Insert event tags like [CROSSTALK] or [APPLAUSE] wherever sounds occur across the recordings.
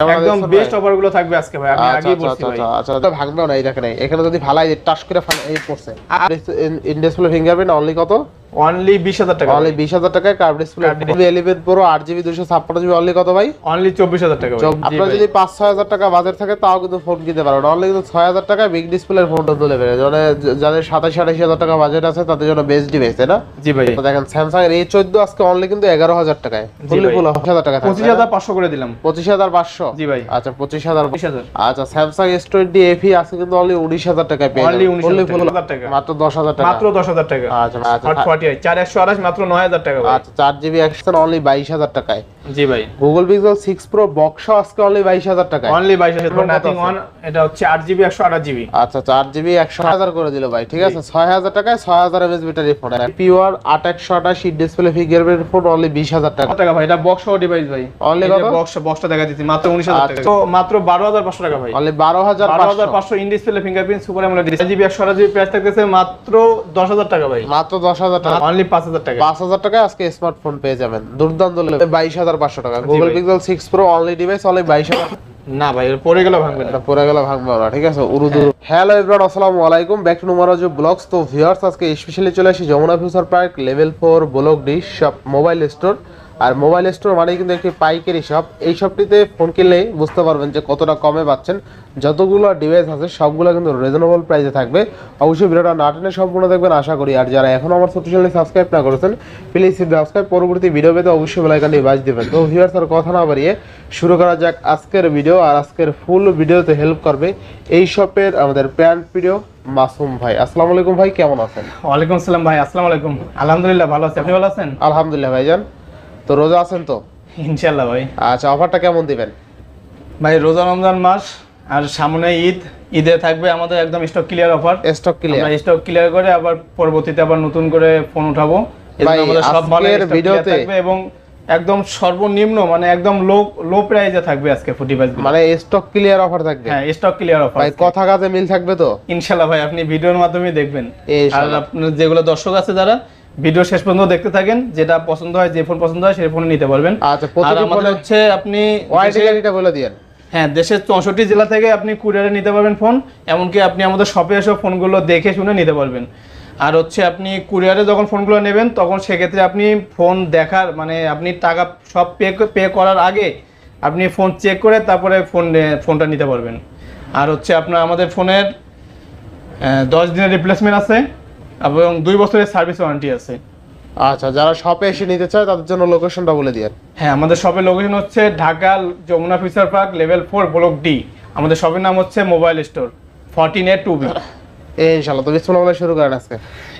একদম বেস্ট ভাই? অফারগুলো থাকবে আজকে ভাই আমি আচ্ছা, আগেই আচ্ছা, বলছি আচ্ছা, ভাই আচ্ছা, আচ্ছা, ভাঙবেও না এই দেখেন এখানে যদি ভালাই টাচ করে এই পড়ছে ইনডেক্স ফিঙ্গারপ্রিন্ট অনলি কত অনলি বিশ হাজার টাকা অনলি বিশ হাজার টাকায় curve display Curved display। Eleven pro আট জিবি দুশো ছাপ্পান্ন জিবি অনলি কত ভাই? অনলি চব্বিশ হাজার টাকা ভাই। আপনার যদি পাঁচ ছয় হাজার টাকা বাজেট থাকে তাও কিন্তু ফোন কিনতে পারবেন। অনলি কিন্তু ছয় হাজার টাকায় বিগ ডিসপ্লের ফোনটা তুলে বেড়ে যাদের সাতাশ আঠাশ হাজার টাকা বাজেট আছে তাদের জন্য বেস্ট ডিভাইস তাই না? জি ভাই। তো দেখেন এর আজকে অনলি কিন্তু টাকায়। ফুললি ফুল টাকা করে দিলাম। জি আচ্ছা পঁচিশ হাজার আচ্ছা স্যামসাং এস টোয়েন্টি এফি আছে কিন্তু অনলি উনিশ হাজার টাকায় পেয়ে Only 19,000 Fully full হাজার টাকা। মাত্র দশ হাজার টাকা। মাত্র টাকা। আচ্ছা আচ্ছা। চার একশো আঠাশ মাত্র নয় হাজার টাকা ভাই। আচ্ছা চার জিবি একশো অনলি বাইশ হাজার টাকায়। জি ভাই। Google pixel six pro box আজকে অনলি বাইশ হাজার টাকায়। অনলি বাইশ হাজার নাথিং? ওয়ান এটা হচ্ছে আট জিবি একশো আঠাশ জিবি। আচ্ছা চার জিবি একশো হাজার করে দিল ভাই ঠিক আছে? ছয় হাজার টাকায় ছয় হাজার এমএস ব্যাটারি ফোন পিওর আট একশো আঠাশ ডিসপ্লে ফিঙ্গারপ্রিন্ট ফোন অনলি বিশ হাজার টাকা। টাকা ভাই? এটা বক্স ডিভাইস ভাই। কত? বক্স বক্সটা দেখা দিচ্ছি মাত্র উনিশ হাজার টাকা। আচ্ছা। তো মাত্র বারো হাজার পাঁচশো টাকা ভাই। অনলি বারো হাজার বারো হাজার পাঁচশো in display fingerprint super amoled GB একশো আঠাশ জিবি প্রাইস থাকতেছে মাত্র দশ হাজার টাকা ভাই। মাত্র দশ হাজার টাকা অনলি টাকা। টাকায় আজকে স্মার্টফোন পেয়ে যাবেন। দুর্দান্ত অনলি ডিভাইস অনলি হাজার না ভাই গেলে ভাঙবে না। গেলে ভাঙবে না ঠিক আছে? উরুদু হ্যালো এভরিওয়ান আসসালামু আলাইকুম। ব্যাক টু নুমারাজ ব্লগস তো ভিউয়ার্স আজকে স্পেশালি চলে আসি Jamuna future park level four block D shop mobile store আর মোবাইল স্টোর মানে কিন্তু একটি পাইকারি শপ এই শপটিতে ফোন কিনলেই বুঝতে পারবেন যে কতটা কমে পাচ্ছেন। যতগুলো ডিভাইস আছে সবগুলো কিন্তু রিজনেবল প্রাইসে থাকবে। অবশ্যই ভিডিওটা না টেনে সম্পূর্ণ দেখবেন আশা করি। আর যারা এখন আমার ছোট চ্যানেলে সাবস্ক্রাইব না করেছেন প্লিজ সাবস্ক্রাইব পরবর্তী ভিডিও পেতে অবশ্যই বেলাইকানটি বাজ দেবেন। তো ভিউয়ার্স আর কথা না বাড়িয়ে শুরু করা যাক আজকের ভিডিও আর আজকের ফুল ভিডিওতে হেল্প করবে এই শপের আমাদের প্যান্ট ভিডিও মাসুম ভাই। আসসালামু আলাইকুম ভাই কেমন আছেন? ওয়ালাইকুম আসসালাম ভাই আসসালামু আলাইকুম। আলহামদুলিল্লাহ ভালো আছি। আপনি ভালো আছেন? আলহামদুলিল্লাহ ভাইজান। তো রোজা আছেন তো? ইনশাল্লাহ ভাই। আচ্ছা অফারটা কেমন দিবেন? ভাই রোজা রমজান মাস আর সামনে ঈদ ঈদে থাকবে আমাদের একদম stock clear offer stock clear আমরা স্টক ক্লিয়ার করে আবার পরবর্তীতে আবার নতুন করে ফোন উঠাবো। ভাই, সব মালের ভিডিওতে- থাকবে এবং একদম সর্বনিম্ন মানে একদম লো লো প্রাইসে থাকবে আজকে ফুটি বাইস মানে স্টক ক্লিয়ার অফার থাকবে? হ্যাঁ স্টক ক্লিয়ার অফার ভাই কথা কাজে মিল থাকবে তো? ইনশাল্লাহ ভাই আপনি ভিডিওর মাধ্যমে দেখবেন। আর ইনশাআল্লাহ। আপনার যেগুলো দর্শক আছে যারা ভিডিও শেষ পর্যন্ত দেখতে থাকেন যেটা পছন্দ হয় যে ফোন পছন্দ হয় সেই ফোন নিতে পারবেন। আচ্ছা আর প্রতিটি আমাদের হচ্ছে আপনি ওয়ারেন্টি গ্যারান্টিটা বলে দিয়েন। হ্যাঁ দেশের চৌষট্টি জেলা থেকে আপনি কুরিয়ারে নিতে পারবেন ফোন এমনকি আপনি আমাদের শপে এসে ফোনগুলো দেখে শুনে নিতে পারবেন। আর হচ্ছে আপনি কুরিয়ারে যখন ফোনগুলো নেবেন তখন সেক্ষেত্রে আপনি ফোন দেখার মানে আপনি টাকা সব পে পে করার আগে আপনি ফোন চেক করে তারপরে ফোন ফোনটা নিতে পারবেন। আর হচ্ছে আপনার আমাদের ফোনের দশ দিনের রিপ্লেসমেন্ট আছে। এবং দুই বছরের সার্ভিস ওয়ারেন্টি আছে। আচ্ছা যারা শপে এসে নিতে চায় তাদের জন্য লোকেশনটা বলে দিয়েন। হ্যাঁ আমাদের শপের লোকেশন হচ্ছে Dhaka Jamuna future park level four block D আমাদের শপের নাম হচ্ছে mobile store fourteen A two B এই ইনশাআল্লাহ তো বিসমিল্লাহ বলে শুরু করেন আজকে।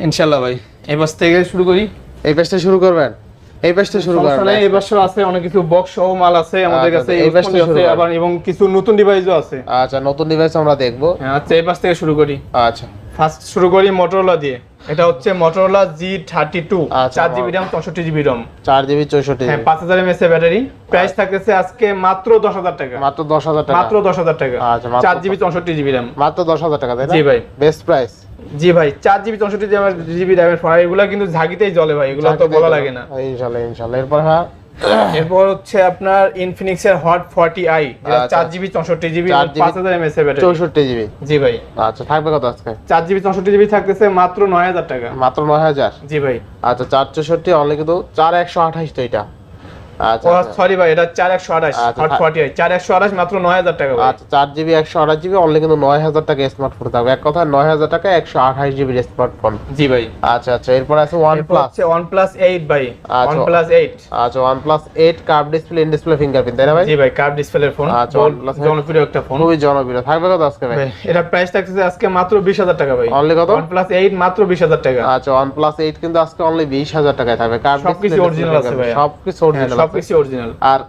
ইনশাল্লাহ ভাই এই বাস থেকে শুরু করি। এই পেজটা শুরু করবেন? এই পেজটা শুরু করেন সমস্যা নেই, এই বছর আছে অনেক কিছু বক্স সহ মাল আছে আমাদের আচ্ছা, কাছে এই ফোনই শুরু আছে আবার এবং কিছু নতুন ডিভাইসও আছে। আচ্ছা নতুন ডিভাইস আমরা দেখব। হ্যাঁ আচ্ছা এই পাশ থেকে শুরু করি। আচ্ছা। ফার্স্ট শুরু করি মোটরোলা দিয়ে। এটা হচ্ছে মোটরোলা জি থার্টি টু আচ্ছা, চার জিবি র্যাম চৌষট্টি জিবি রম চার জিবি চৌষট্টি হ্যাঁ পাঁচ হাজার এমএস এর ব্যাটারি প্রাইস থাকতেছে আজকে মাত্র দশ হাজার টাকা। মাত্র দশ হাজার টাকা। মাত্র দশ হাজার টাকা। আচ্ছা, চার জিবি চৌষট্টি জিবি র্যাম মাত্র দশ হাজার টাকা জি ভাই। বেস্ট প্রাইস জি ভাই চার জিবি চৌষট্টি জিবি র্যামের ফোন। এগুলো কিন্তু ঝাঁকিতেই জ্বলে ভাই এগুলো তো বলা লাগে না। ইনশাল্লাহ ইনশাল্লাহ। এরপর হ্যাঁ [COUGHS] এরপর হচ্ছে আপনার ইনফিনিক্স এর হট ফর্টি আই। চার জিবি চৌষট্টি জিবি 4GB পাঁচ হাজার এমএস এ ব্যাটারি চৌষট্টি জিবি। জি ভাই। আচ্ছা থাকবে কত আজকে? চার জিবি চৌষট্টি জিবি থাকতেছে মাত্র নয় হাজার টাকা। মাত্র নয় হাজার? জি ভাই। আচ্ছা চার চৌষট্টি অনলি কিন্তু চার একশো আঠাশ তো এটা। সরি ভাই এটা চার একশো আঠাশ আচ্ছা, হট ফর্টি চার একশো আঠাশ মাত্র নয় হাজার টাকা আচ্ছা চার জিবি একশো আঠাশ জিবি অনলি কিন্তু নয় হাজার টাকা স্মার্টফোন থাকবে। এক কথা নয় হাজার টাকা একশো আঠাশ জিবির স্মার্টফোন জি ভাই। আচ্ছা আচ্ছা এরপর আছে one plus one plus eight ভাই আচ্ছা। ওয়ান প্লাস এইট আচ্ছা one plus eight curve display in display fingerprint তাই না ভাই? জি ভাই কার্ভ ডিসপ্লের ফোন আচ্ছা, OnePlus eight। জনপ্রিয় একটা ফোন খুবই জনপ্রিয়। থাকবে কত আজকে ভাই? ভাই এটা প্রাইস থাকতেছে আজকে মাত্র বিশ হাজার টাকা ভাই। অনলি কত? ওয়ান প্লাস এইট মাত্র বিশ হাজার টাকা। আচ্ছা ওয়ান প্লাস এইট কিন্তু আজকে অনলি বিশ হাজার টাকায় থাকবে। কার্ভ সবকিছু original আছে ভাইয়া। সবকিছু অরিজিনাল সবকিছু অরিজিনাল আর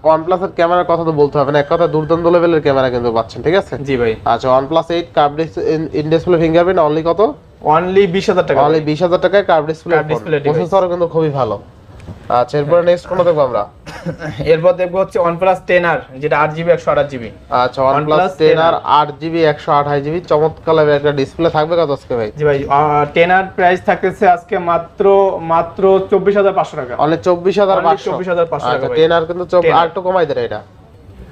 এর ক্যামেরার কথা তো বলতে হবে না এক কথা দুর্দান্ত লেভেলের ক্যামেরা কিন্তু পাচ্ছেন ঠিক আছে? জি ভাই। আচ্ছা কার্ভ ডিসপ্লে ফিঙ্গারপ্রিন্ট অনলি কত? অনলি বিশ হাজার টাকা অনলি বিশ হাজার টাকায় কার্ভ ডিসপ্লে Curved প্রসেসরও কিন্তু খুবই ভালো। আচ্ছা এরপরে নেক্সট কোনটা দেখব আমরা? এরপর দেখব হচ্ছে টেন আর যেটা আট জিবি একশো আঠাশ জিবি আচ্ছা OnePlus 10R আর আট জিবি একশো আঠাশ জিবি চমৎকার level একটা ডিসপ্লে থাকবে কত আজকে ভাই? জি ভাই টেন আর প্রাইস থাকতেছে আজকে মাত্র মাত্র চব্বিশ হাজার পাঁচশো টাকা। অনলি চব্বিশ হাজার Only পাঁচশো। 24,500 টাকা আচ্ছা ভাই। টেন আর কিন্তু 10R আর একটু কমাই দেয় এটা।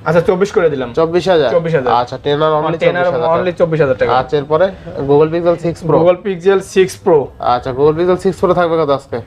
আচ্ছা চব্বিশ করে দিলাম। চব্বিশ হাজার? 24,000 আচ্ছা টেনার অনলি টেন আর চব্বিশ হাজার অনলি চব্বিশ হাজার টাকা। আচ্ছা এরপরে Google Pixel six Pro Google Pixel six Pro আচ্ছা গুগল পিক্সেল সিক্স প্রো থাকবে কত আজকে?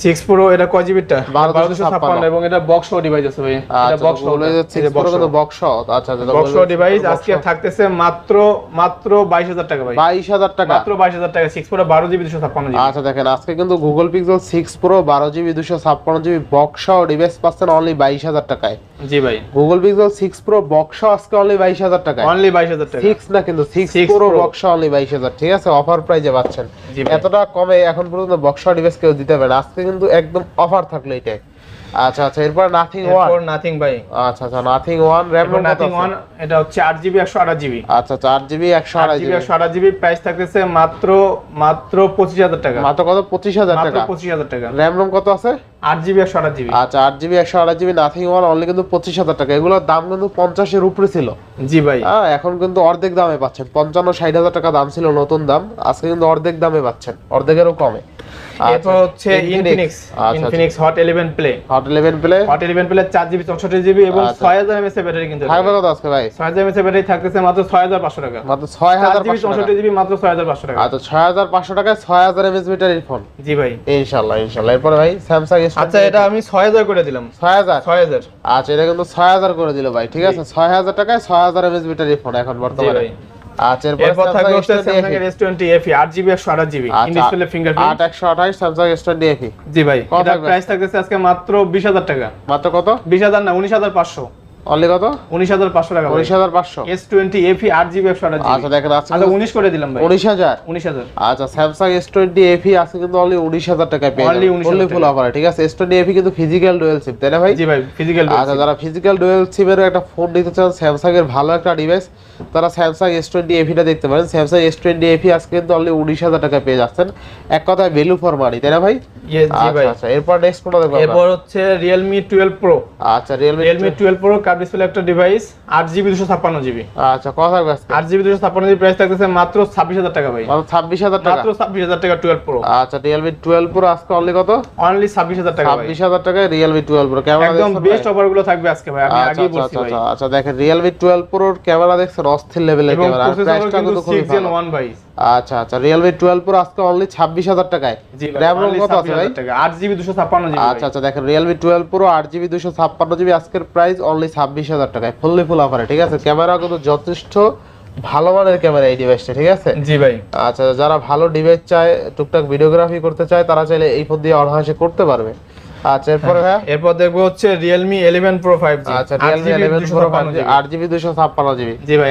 সিক্স প্রো এটা কয় জিবিটা বারো বারো দুশো দুশো ছাপ্পান্ন। ছাপ্পান্ন। এবং এটা বক্স সহ ডিভাইস আছে ভাই। এটা আচ্ছা বক্স গুগল সিক্স প্রো কিন্তু বক্স আচ্ছা আচ্ছা বক্স সহ ডিভাইস আজকে থাকতেছে মাত্র মাত্র বাইশ হাজার টাকা ভাই। বাইশ হাজার টাকা। মাত্র বাইশ হাজার টাকা সিক্স প্রো বারো জিবি দুশো ছাপ্পান্ন জিবি। আচ্ছা দেখেন আজকে কিন্তু গুগল পিক্সেল সিক্স প্রো বারো জিবি দুশো ছাপ্পান্ন জিবি বক্স ডিভাইস পাচ্ছেন অনলি বাইশ হাজার টাকায়। জি ভাই। Google Pixel six Pro box আজকে অনলি বাইশ হাজার টাকায়। অনলি বাইশ হাজার টাকা। সিক্স না কিন্তু six 6 Pro Pro। Box only বাইশ হাজার। ঠিক আছে অফার প্রাইজে পাচ্ছেন। এতটা কমে এখন পর্যন্ত বক্স ডিভাইস কেউ দিতে পারে না। আজকে কিন্তু একদম অফার থাকল এটাই। আচ্ছা আচ্ছা এরপর নাথিং ওয়ান এরপর নাথিং ভাই। আচ্ছা আচ্ছা Nothing one RAM Nothing one এটা হচ্ছে আট জিবি একশো আঠাশ জিবি আচ্ছা চার জিবি একশো আট আড়াই জিবি জিবি একশো আঠাশ জিবি প্রাইস থাকতেছে মাত্র মাত্র পঁচিশ হাজার টাকা। মাত্র কত? 25000 টাকা মাত্র টাকা? পঁচিশ হাজার টাকা। র্যাম রোম কত আছে? আট জিবি একশো আঠাশ জিবি। আচ্ছা আট জিবি একশো আড়াই জিবি নাথিং ওয়ান অনলি কিন্তু পঁচিশ হাজার টাকা। এগুলোর দাম কিন্তু পঞ্চাশের উপরে ছিল। জি ভাই। হ্যাঁ এখন কিন্তু অর্ধেক দামে পাচ্ছেন। পঞ্চান্ন ষাট হাজার টাকা দাম ছিল নতুন দাম। আজকে কিন্তু অর্ধেক দামে পাচ্ছেন। অর্ধেকেরও কমে। এরপর হচ্ছে Infinix Infinix Hot eleven Play Hot eleven Play Hot eleven Play চার জিবি চৌষট্টি জিবি এবং। ছয় হাজার এমএস এর ব্যাটারি কিন্তু থাকবে কত আজকে ভাই? ছয় এর থাকতেছে মাত্র ছয় টাকা। মাত্র ছয় মাত্র ছয় টাকা। আচ্ছা ছয় টাকায় ছয় ব্যাটারির ফোন জি ভাই। এরপরে ভাই স্যামসাং আচ্ছা এটা আমি ছয় হাজার করে দিলাম। ছয় হাজার? আচ্ছা এটা কিন্তু ছয় হাজার করে দিল ভাই ঠিক আছে? ছয় হাজার টাকায় ছয় হাজার এমএস ব্যাটারির ফোন এখন বর্তমানে। আচ্ছা এরপর থাকবে হচ্ছে ইন ডিসপ্লে ফিঙ্গারপ্রিন্ট এফি জি ভাই কত এটা প্রাইস থাকতেছে আজকে মাত্র বিশ হাজার টাকা। মাত্র কত? বিশ হাজার না উনিশ হাজার পাঁচশো। অনলি কত? উনিশ হাজার পাঁচশো টাকা উনিশ হাজার পাঁচশো। এস টোয়েন্টি এফি আট জিবি একশো আঠাশ আচ্ছা দেখেন আজকে আচ্ছা উনিশ করে দিলাম ভাই। উনিশ হাজার? উনিশ হাজার। আচ্ছা স্যামসাং এস টোয়েন্টি এফি আছে কিন্তু অনলি উনিশ হাজার টাকায় পেয়ে যাবেন। অনলি ফুল অফার ঠিক আছে? S20 FE কিন্তু ফিজিক্যাল ডুয়াল সিম তাই না ভাই? জি ভাই ফিজিক্যাল আচ্ছা যারা ফিজিক্যাল ডুয়াল সিমের একটা ফোন নিতে চান স্যামসাং এর ভালো একটা ডিভাইস তারা স্যামসাং এস টোয়েন্টি এফিটা দেখতে পারেন। স্যামসাং এস টোয়েন্টি এফি আজকে কিন্তু অনলি উনিশ হাজার টাকায় পেয়ে যাচ্ছেন। এক কথায় ভ্যালু ফর মানি তাই না ভাই? আচ্ছা আচ্ছা এরপর নেক্সট কোনটা দেখব এরপর হচ্ছে রিয়েলমি টুয়েলভ প্রো আচ্ছা Realme Realme twelve Pro curved display একটা ডিভাইস আট জিবি দুশো ছাপ্পান্ন জিবি আচ্ছা কত থাকবে আট জিবি দুশো ছাপ্পান্ন জিবি প্রাইস থাকতেছে মাত্র ছাব্বিশ হাজার টাকা ভাই। মাত্র ছাব্বিশ হাজার টাকা? মাত্র ছাব্বিশ হাজার টাকা টুয়েলভ প্রো আচ্ছা রিয়েলমি টুয়েলভ প্রো আজকে অনলি কত? অনলি ছাব্বিশ হাজার টাকা ছাব্বিশ হাজার টাকায় রিয়েলমি টুয়েলভ প্রো ক্যামেরা একদম বেস্ট অফারগুলো থাকবে আজকে ভাই আমি আচ্ছা আগেই বলছি ভাই। আচ্ছা আচ্ছা দেখেন রিয়েলমি টুয়েলভ প্রোর ক্যামেরা দেখছেন অস্থির ক্যামেরা আর প্রাইসটা খুবই ভালো। ভাই। আচ্ছা আচ্ছা রিয়েলমি টুয়েলভ প্রো আজকে অনলি ছাব্বিশ হাজার টাকায়। জি র্যাম রোম কত আছে ভাই? জিবি দুশো ছাপ্পান্ন জিবি আচ্ছা আচ্ছা দেখেন দুশো ছাপ্পান্ন জিবি আজকের প্রাইস অনলি ছাব্বিশ হাজার টাকায় ফুললি ফুল অফারে ঠিক আছে? ক্যামেরা কিন্তু যথেষ্ট ভালো মানের ক্যামেরা এই ডিভাইসটা ঠিক আছে? জি ভাই। আচ্ছা যারা ভালো ডিভাইস চায় টুকটাক ভিডিওগ্রাফি করতে চায় তারা চাইলে এই ফোন দিয়ে অনায়াসে করতে পারবে। আচ্ছা এরপর এরপর দেখব হচ্ছে ইলেভেন প্রো ফাইভ জি আচ্ছা জি ভাই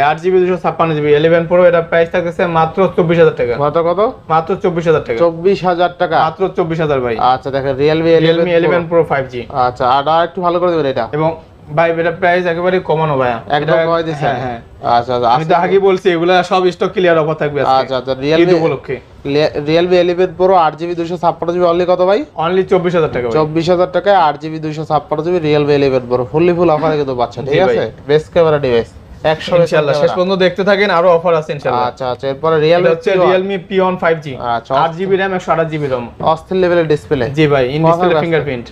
এটা প্রাইস থাকতেছে মাত্র চব্বিশ হাজার টাকা। কত কত? মাত্র চব্বিশ হাজার টাকা। চব্বিশ হাজার টাকা। মাত্র চব্বিশ হাজার ভাই। আচ্ছা দেখেন ইলেভেন প্রো ফাইভ জি আচ্ছা আর আর একটু ভালো করে দেবেন এটা। এবং ভাই এটা প্রাইস একেবারে কমানো ভাইয়া। একদম কমাই দিয়েছেন? হ্যাঁ হ্যাঁ। আচ্ছা আচ্ছা আমি তো আগে বলছি এগুলা সব স্টক ক্লিয়ার অফার থাকবে আচ্ছা আচ্ছা রিয়েলমি উপলক্ষে। রিয়েলমি প্রো অনলি কত ভাই? অনলি চব্বিশ হাজার টাকা টাকায় রিয়েলমি প্রো ফুললি ফুল অফারে কিন্তু পাচ্ছেন ঠিক আছে? বেস্ট ক্যামেরা ডিভাইস একশো ইনশাআল্লাহ শেষ পর্যন্ত দেখতে থাকেন আরও অফার আছে ইনশাআল্লাহ আচ্ছা আচ্ছা এরপরে এটা রিয়েলমি হচ্ছে রিয়েলমি আচ্ছা, অস্থির লেভেলের ডিসপ্লে জি ভাই ইন ডিসপ্লে ফিঙ্গারপ্রিন্ট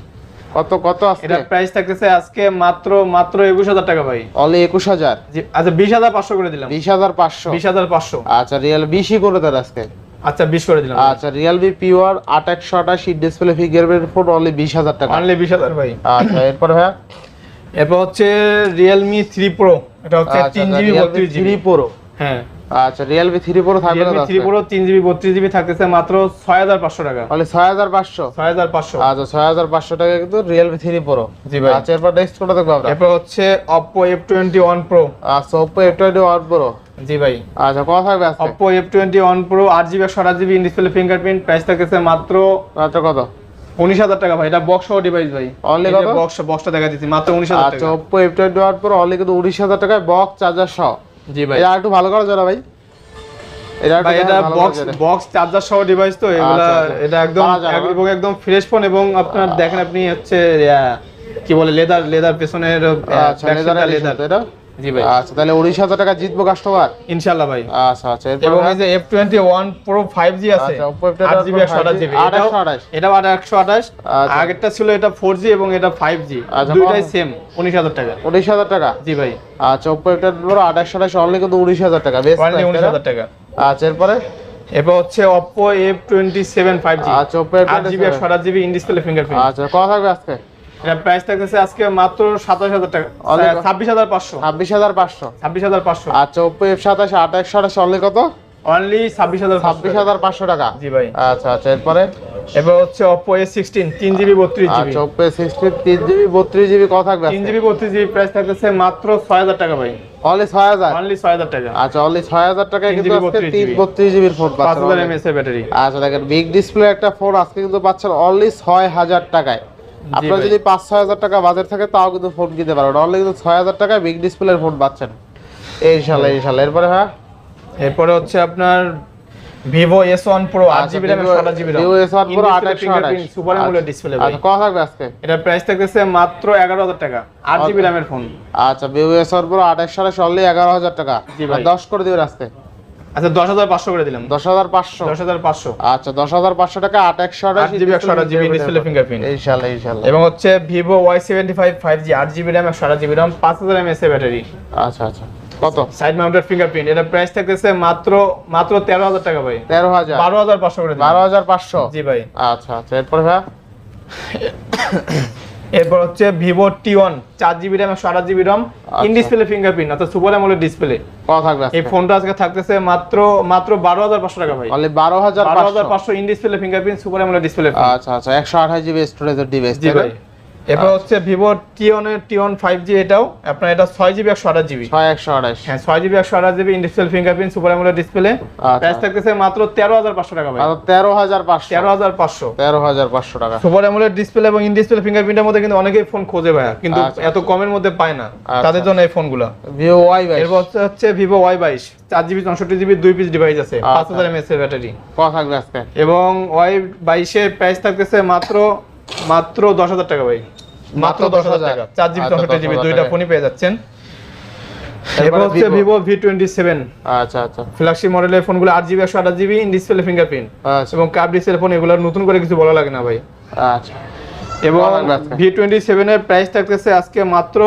কত কত আসছে? এটা প্রাইস থাকতেছে আজকে মাত্র মাত্র একুশ হাজার টাকা ভাই। একুশ হাজার? জি আচ্ছা বিশ হাজার পাঁচশো করে দিলাম। বিশ হাজার পাঁচশো? বিশ হাজার পাঁচশো। আচ্ছা রিয়েল বিশই করে দেন আজকে। আচ্ছা বিশ করে দিলাম। আচ্ছা রিয়েলমি পিওর আট একশো আঠাশ ডিসপ্লে ফিঙ্গারপ্রিন্ট ফোন অনলি বিশ হাজার টাকা। অনলি বিশ হাজার ভাই। আচ্ছা এরপর ভাইয়া? এরপর হচ্ছে রিয়েলমি থ্রি প্রো এটা হচ্ছে আচ্ছা তিন জিবি বত্রিশ থ্রি জিবি প্রো হ্যাঁ। আচ্ছা থাকবে থাকতেছে মাত্র টাকা। অনলি আচ্ছা কিন্তু জি ভাই। আচ্ছা এরপর নেক্সট কোনটা দেখব আমরা? এরপর হচ্ছে Oppo F twenty one Pro আচ্ছা জি ভাই। আচ্ছা কত থাকবে আজকে? ডিসপ্লে ফিঙ্গারপ্রিন্ট প্রাইস থাকতেছে মাত্র আচ্ছা কত? উনিশ হাজার টাকা ভাই এটা বক্স সহ ডিভাইস ভাই। Only কত? বক্স বক্সটা দেখা দিচ্ছি মাত্র উনিশ হাজার আচ্ছা টাকা। F twenty one Pro only কিন্তু উনিশ হাজার টাকায় বক্স চার্জার সহ। জি ভাই। এটা একটু ভালো করে যাবে ভাই। এটা ভাই এটা বক্স বক্স চার্জার সহ ডিভাইস তো এগুলা আচ্ছা, আচ্ছা। এটা একদম একদম ফ্রেশ ফোন এবং আপনার দেখেন আপনি হচ্ছে আহ, কি বলে লেদার লেদার পেছনের আচ্ছা লেদার লেদার এটা? জি ভাই। আচ্ছা তাহলে উনিশ হাজার টাকা জিতবো কাস্টমার ইনশাল্লাহ ভাই। আচ্ছা আচ্ছা এবং এই যে F twenty one Pro five G আছে আচ্ছা, Oppo F21 আট জিবি একশো আঠাশ জিবি আট একশো আঠাশ। এটাও আট একশো আঠাশ। আগেরটা ছিল এটা ফোর জি এবং এটা ফাইভ জি দুইটাই সেম উনিশ হাজার টাকা। উনিশ হাজার টাকা? জি ভাই। আচ্ছা ওপো একটা বড় আঠাশ আঠাশ অনলি কিন্তু উনিশ হাজার টাকা বেশ উনিশ হাজার টাকা। আচ্ছা এরপরে? এরপর হচ্ছে Oppo F twenty seven five G আচ্ছা ইন ডিসপ্লে ফিঙ্গারপ্রিন্ট আচ্ছা কত থাকবে আজকে? এটা প্রাইস থাকতেছে আজকে মাত্র সাতাশ হাজার টাকা অনেক- ছাব্বিশ হাজার পাঁচশো। ছাব্বিশ হাজার পাঁচশো। ছাব্বিশ হাজার পাঁচশো। আচ্ছা আট একশো আঠাশ অনলি কত? অনলি ছাব্বিশ হাজার ছাব্বিশ হাজার পাঁচশো টাকা। জি ভাই। আচ্ছা আচ্ছা এরপরে? এবার হচ্ছে বত্রিশ জিবি। আচ্ছা কত থাকবে তিন জিবি বত্রিশ জিবি প্রাইস থাকতেছে মাত্র ছয় হাজার টাকা ভাই। অনলি ছয় হাজার? অনলি ছয় হাজার টাকা। আচ্ছা অনলি ছয় হাজার টাকায় কিন্তু আজকে 32 তিন বত্রিশ জিবির ফোন পাচ্ছেন। ব্যাটারি। আচ্ছা দেখেন বিগ ডিসপ্লে একটা ফোন আজকে কিন্তু পাচ্ছেন অনলি ছয় হাজার টাকায়। আপনার যদি পাঁচ ছয় হাজার টাকা বাজেট থাকে তাও কিন্তু ফোন কিনতে পারবেন অনলি কিন্তু ছয় হাজার টাকায় বিগ ডিসপ্লের ফোন পাচ্ছেন। ইনশাল্লাহ ইনশাল্লাহ এরপরে হ্যাঁ? এরপরে হচ্ছে আপনার ভিভো এস ওয়ান প্রো আট আচ্ছা, জিবি র্যাম Vivo- ষোলো GB Vivo S1 Pro 828 super AMOLED display আচ্ছা। কত থাকবে আজকে? এটার প্রাইস থাকতেছে মাত্র এগারো হাজার টাকা আট জিবি র্যামের ফোন আচ্ছা ভিভো এস ওয়ান প্রো আঠাশ সালে অনলি এগারো হাজার টাকা। দশ করে দিবেন আজকে। আচ্ছা দশ হাজার পাঁচশো করে দিলাম। দশ হাজার পাঁচশো? দশ হাজার পাঁচশো। আচ্ছা দশ হাজার পাঁচশো টাকা আট একশো আট জিবি একশো আঠাশ জিবি ডিসপ্লে ফিঙ্গারপ্রিন্ট ইনশাল্লাহ ইনশাল্লাহ। এবং হচ্ছে Vivo Y seventy five five G আট জিবি র্যাম একশো আঠাশ জিবি র্যাম পাঁচ হাজার এমএস ব্যাটারি। আচ্ছা আচ্ছা। কত? সাইড মাউন্টেড ফিঙ্গারপ্রিন্ট এটার প্রাইস থাকতেছে মাত্র মাত্র তেরো হাজার টাকা ভাই। তেরো হাজার। বারো হাজার পাঁচশো করে বারো হাজার পাঁচশো? জি ভাই। আচ্ছা আচ্ছা। এরপরে ভাই? [COUGHS] এরপর হচ্ছে ভিভো টি ওয়ান চার জিবি র্যাম একশো আঠাশ GB ROM in display fingerprint অর্থাৎ সুপার অ্যামোলেড ডিসপ্লে কথা থাকবে এই ফোনটা আজকে থাকতেছে মাত্র মাত্র বারো হাজার পাঁচশো টাকা ভাই। তাহলে বারো হাজার বারো হাজার পাঁচশো পাঁচশো in display fingerprint super AMOLED display আচ্ছা আচ্ছা একশো আঠাশ জিবি স্টোরেজ ডিভাইস জি ভাই। এরপর হচ্ছে ভিভো টি ওয়ানের টি ফাইভ জি এটাও আপনার এটা ছয় জিবি একশো আঠাশ জিবি ছয় একশো আঠাশ। হ্যাঁ ছয় জিবি একশো আঠাশ GB in display fingerprint super AMOLED display আচ্ছা। প্রাইস থাকতেছে মাত্র তেরো হাজার পাঁচশো টাকা ভাই। তেরো হাজার পাঁচশো। তেরো হাজার পাঁচশো। তেরো হাজার পাঁচশো টাকা। সুপার অ্যামোলেড ডিসপ্লে এবং ইন ডিসপ্লে ফিঙ্গারপ্রিন্টের মধ্যে কিন্তু অনেকেই ফোন খোঁজে ভাইয়া কিন্তু আচ্ছা। এত কমের মধ্যে পায় না। আচ্ছা। তাদের জন্য এই ফোনগুলো ভিভো ওয়াই ভাই এরপর হচ্ছে- ভিভো ওয়াই বাইশ। চার জিবি চৌষট্টি জিবি দুই পিস ডিভাইস আছে। আচ্ছা। পাঁচ হাজার এমএস এর ব্যাটারি এবং ওয়াই বাইশের প্রাইস থাকতেছে মাত্র মাত্র দশ হাজার টাকা ভাই। মাত্র দশ হাজার টাকা। চার জিবি চৌষট্টি জিবি দুইটা ফোনই পেয়ে যাচ্ছেন। এরপর হচ্ছে Vivo। Vivo V twenty seven আচ্ছা। আচ্ছা ফ্ল্যাগশিপ মডেলের ফোনগুলো আট জিবি একশো আঠাশ জিবি ডিসপ্লে ফিঙ্গারপ্রিন্ট আচ্ছা। এবং কাপ ডিসপ্লে ফোন এগুলো নতুন করে কিছু বলা লাগে না ভাই। আচ্ছা। এবং কত লাগবে আজকে? ভি টোয়েন্টি সেভেনের প্রাইস থাকতেছে আজকে মাত্র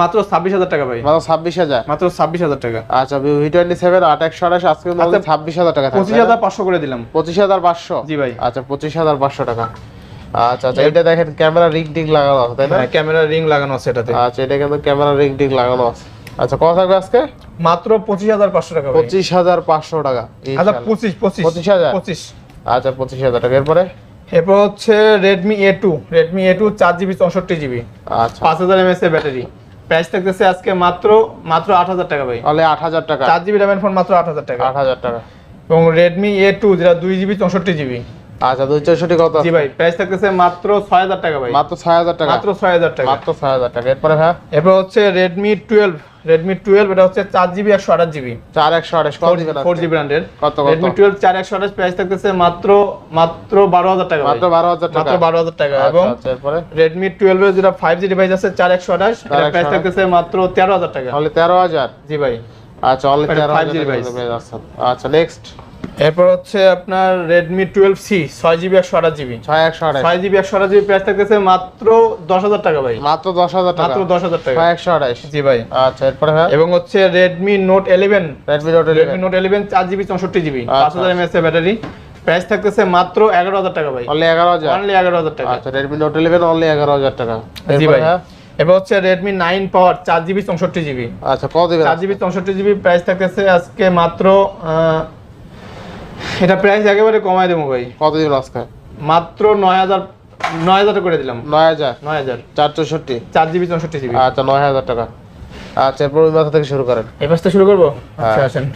মাত্র ছাব্বিশ হাজার টাকা ভাই। মাত্র ছাব্বিশ হাজার? মাত্র ছাব্বিশ হাজার টাকা। আচ্ছা ভি টোয়েন্টি সেভেন আট একশো আঠাশ আজকে কিন্তু আচ্ছা, ছাব্বিশ হাজার টাকা পঁচিশ হাজার পাঁচশো করে দিলাম। পঁচিশ হাজার পাঁচশো? জি ভাই। আচ্ছা পঁচিশ হাজার পাঁচশো টাকা। আচ্ছা আচ্ছা এটা দেখেন ক্যামেরা রিং টিং লাগানো আছে তাই না? হ্যাঁ ক্যামেরা রিং লাগানো আছে এটাতে। আচ্ছা এটা কিন্তু ক্যামেরা রিং টিং লাগানো আছে। আচ্ছা কত থাকবে আজকে? মাত্র পঁচিশ হাজার পাঁচশো টাকা পঁচিশ হাজার পাঁচশো টাকা আচ্ছা পঁচিশ পঁচিশ। পঁচিশ হাজার? পঁচিশ। আচ্ছা পঁচিশ হাজার টাকা। এরপরে? এরপর হচ্ছে Redmi A two Redmi A two চার জিবি চৌষট্টি জিবি। আচ্ছা। পাঁচ হাজার এমএস এর ব্যাটারি। প্রাইস থাকতেছে আজকে মাত্র মাত্র আট হাজার টাকা ভাই। তাহলে আট হাজার টাকা। চার জিবি র্যামের ফোন মাত্র আট হাজার টাকা। আট হাজার টাকা। এবং রেডমি এ টু যেটা দুই জিবি চৌষট্টি জিবি। আচ্ছা দুই চৌষট্টি কত জি ভাই প্রাইস থাকতেছে মাত্র ছয় হাজার টাকা ভাই। মাত্র ছয় হাজার টাকা। মাত্র ছয় হাজার টাকা। মাত্র ছয় হাজার টাকা। এরপরে হ্যাঁ এরপর হচ্ছে রেডমি টুয়েলভ রেডমি টুয়েলভ এটা হচ্ছে চার জিবি একশো আঠাশ জিবি চার একশো আঠাশ ফোর জি ব্র্যান্ডের কত রেডমি টুয়েলভ চার একশো আঠাশ প্রাইস থাকতেছে মাত্র মাত্র বারো হাজার টাকা মাত্র বারো হাজার টাকা। মাত্র বারো হাজার টাকা। আচ্ছা, এবং আচ্ছা রেডমি টুয়েলভ এর যেটা ফাইভ জি ডিভাইস আছে চার একশো আঠাশ এটা 4128 প্রাইস থাকতেছে মাত্র তেরো হাজার টাকা। তাহলে তেরো হাজার? জি ভাই। আচ্ছা এটা তেরো হাজার আচ্ছা। নেক্সট এরপর হচ্ছে আপনার রেডমি টুয়েলভ সি ছয় জিবি একশো আঠাশ জিবি ছয় একশো আঠাশ। ছয় জিবি একশো আঠাশ জিবি প্রাইস থাকতেছে মাত্র দশ হাজার টাকা ভাই। মাত্র দশ হাজার টাকা। মাত্র দশ হাজার টাকা। ছয় একশো আঠাশ। জি ভাই। আচ্ছা এরপরে এবং হচ্ছে Redmi Note eleven Redmi Note Redmi Note eleven চার জিবি চৌষট্টি জিবি আচ্ছা। পাঁচ হাজার এমএস ব্যাটারি। প্রাইস থাকতেছে মাত্র এগারো হাজার টাকা ভাই। অনলি এগারো হাজার। অনলি এগারো হাজার টাকা। আচ্ছা রেডমি নোট ইলেভেন অনলি এগারো হাজার টাকা। জি ভাই। এবার হচ্ছে রেডমি নাইন পাওয়ার চার জিবি চৌষট্টি জিবি আচ্ছা কত দিবেন চার জিবি চৌষট্টি জিবি প্রাইস থাকতেছে আজকে মাত্র এটা প্রাইস একেবারে কমায় দেবো ভাই। কত দিবেন আজকে মাত্র নয় হাজার নয় হাজার করে দিলাম। নয় হাজার? নয় হাজার। চার চৌষট্টি? চার জিবি চৌষট্টি জিবি। আচ্ছা নয় হাজার টাকা। আচ্ছা এরপর ওই মাথা থেকে শুরু করেন। এই পাশটা শুরু করব? আচ্ছা হ্যাঁ। আসেন।